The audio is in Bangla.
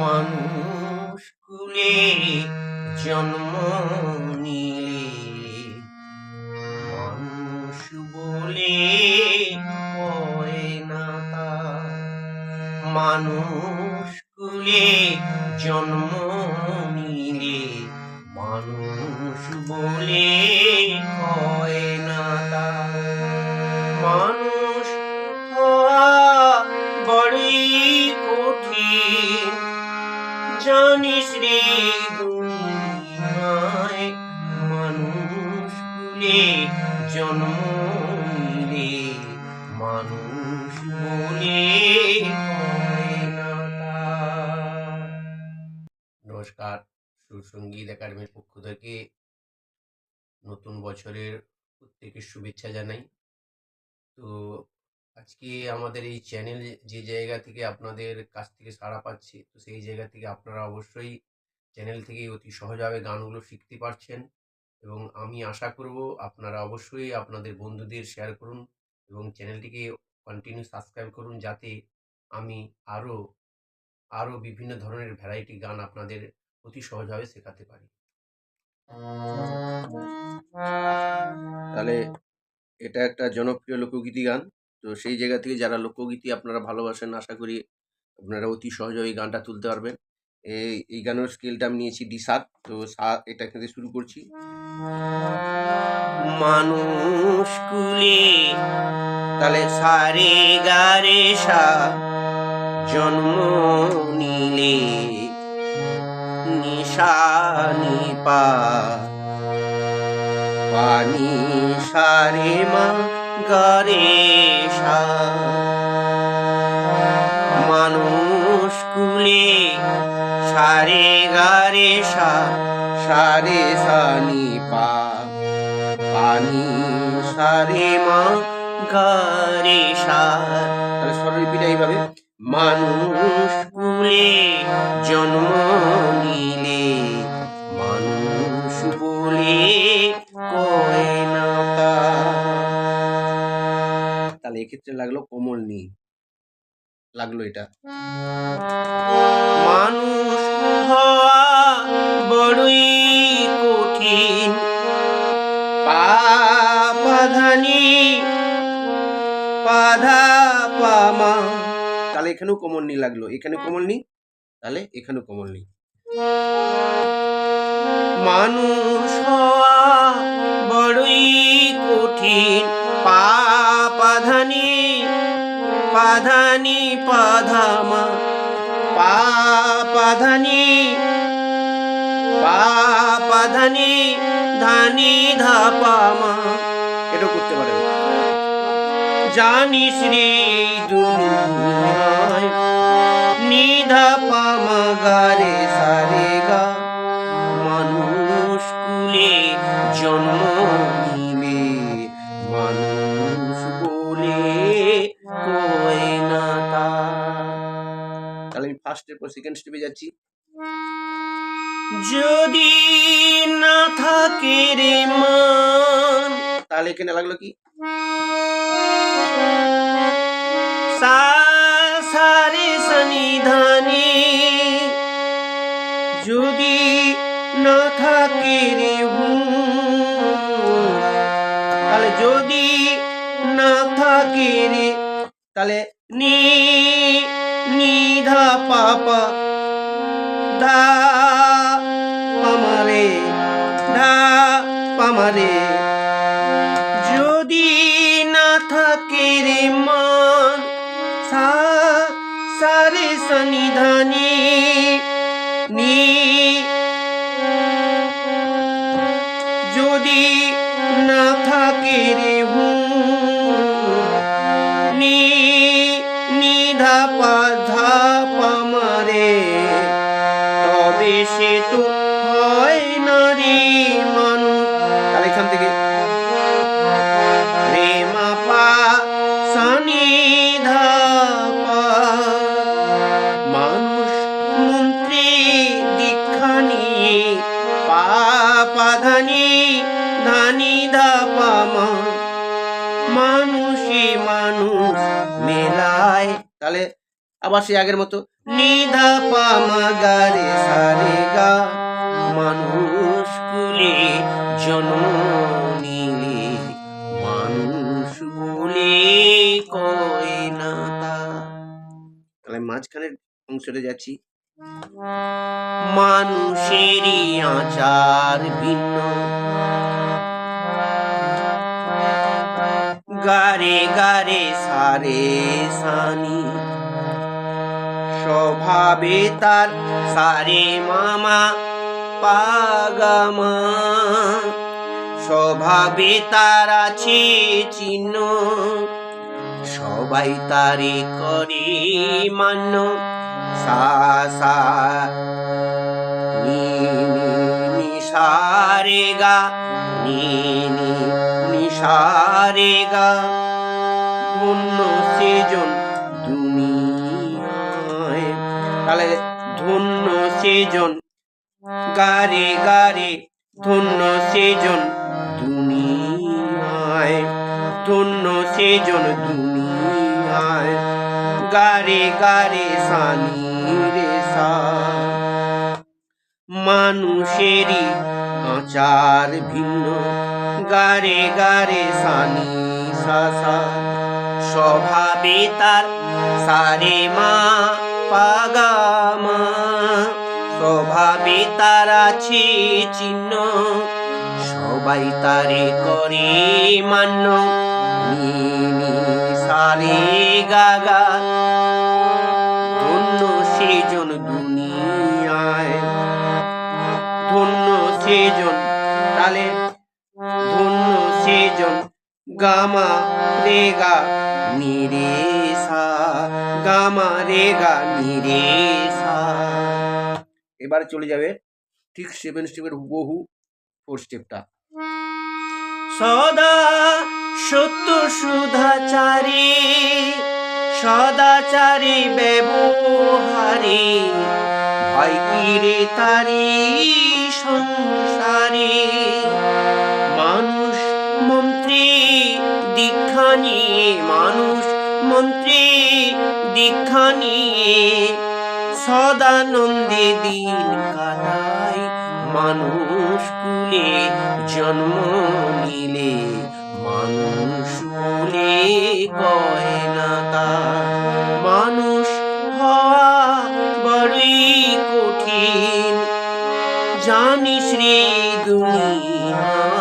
মানুষ কুলে জন্ম নিলে, মানুষ বলে না মানুষ কুলে জন্ম নিলে, মানুষ বলে হয় না তার জানিস রে দুনিয়ায় মানুষ কুলে জন্ম নিলে মানুষ বলে। নমস্কার, সুসঙ্গীত একাডেমির পক্ষ থেকে নতুন বছরের প্রত্যেকের শুভেচ্ছা জানাই তো আজকে আমাদের এই চ্যানেল যে জায়গা থেকে আপনাদের কাছ থেকে সাড়া পাচ্ছে, তো সেই জায়গা থেকে আপনারা অবশ্যই চ্যানেল থেকে অতি সহজভাবে গানগুলো শিখতে পারছেন এবং আমি আশা করব আপনারা অবশ্যই আপনাদের বন্ধুদের শেয়ার করুন এবং চ্যানেলটিকে কন্টিনিউ সাবস্ক্রাইব করুন যাতে আমি আরও আরও বিভিন্ন ধরনের ভ্যারাইটি গান আপনাদের অতি সহজভাবে শেখাতে পারি। তাহলে এটা একটা জনপ্রিয় লোকগীতি গান। তো সেই জায়গা থেকে যারা লোকগীতি আপনারা ভালোবাসেন, আশা করি আপনারা অতি সহজে এই গানটা তুলতে পারবেন। এই এই গানের স্কেলটা আমি নিয়েছি ডি সাত, তো সা, এটা এখান থেকে শুরু করছি। মানুষ কুলে তাহলে সারে গারে সা, জন্ম নিলে নিশানি পা। পানি সারে মা সা। মানুষ কুলে সারে গারে সা, সারে সানি পা। পানি সারে মা গারে তাহলে স্বরলিপিটা এইভাবে। মানুষ কুলে জন্ম তাহলে এক্ষেত্রে লাগল কোমল নি লাগল এটা। মানুষ হওয়া বড়ই কঠিন। পাধানি পাধা পামা। তাহলে এখানেও কোমল নি লাগল। এখানে কোমল নি তাহলে এখানেও কোমল নি মানুষ বড়ই কঠিন। পাধানি পাধানি, পাধামা পাধানি পাধানি ধানি, ধাপামা। এটা করতে পারেন। জানিস রে দুনিয়ায় নিধা পামা গারে তাহলে পর সেকেন্ড স্টেপে যাচ্ছি। যদি না থাকে রে মান তাহলে এখানে লাগল কি? সারে সনিধানি যদি না থাকে রে তাহলে যদি না থাকে রে তাহলে নি পাপা ধা পামারে দা পামারে যদি না থাকে রে মান সা সারে সনিধানি তবে সে তো হয় না রে মানুষ। তাহলে এখান থেকে ধানি মানুষে মেলায়। তাহলে আবার সেই আগের মতো নিধা পামা গারে মানুষ কুলে জন্ম নিলে মানুষ বলে কয় তাহলে মাঝখানের অংশটা যাচ্ছি। মানুষেরই আচার ভিন্ন। গারে গারে সারে সানি। স্বভাবে তার সারে মামা। পাগামা। স্বভাবে তার আছে চিহ্ন, সবাই তারে করে মান্য। সা সা, নি নি নি, সা, রে, গা, নি নি নি, সা, রে, গা। ধন্য সেজন দুনিয়ায়। তাহলে ধন্য সেজন গারে গারে ধন্য সেজন দুনিয়ায়, ধন্য সেজন দুনিয়ায়। গারে গারে সানি রে সা মানুষেরই আচার ভিন্ন গারে গারে সানি সা সা স্বভাবে তার সারে মা পাগামা স্বভাবে তার আছে চিহ্ন সবাই তারে করে মান্য। সারে গাগা, ধন্য সেজন দুনিয়ায়। ধন্য সেজন তালে, ধন্য সেজন গামা রেগা নিরে সা গামা রেগা নিরে সা এবারে চলে যাবে ঠিক সেভেন স্টেপের বহু ফোর স্টেপটা সদা সত্য সুধাচারী সদাচারী ব্যবহারে, ভয় কিরে তারি সংসারে। মানুষ মন্ত্রী দীক্ষা নিয়ে, মানুষ মন্ত্রী দীক্ষা নিয়ে সদানন্দে দিন কাটায় মানুষ কুলে জন্ম নিলে, মানুষ বলে কয় না তা। মানুষ হওয়া বড়ই কঠিন। জানিস রে দুনিয়া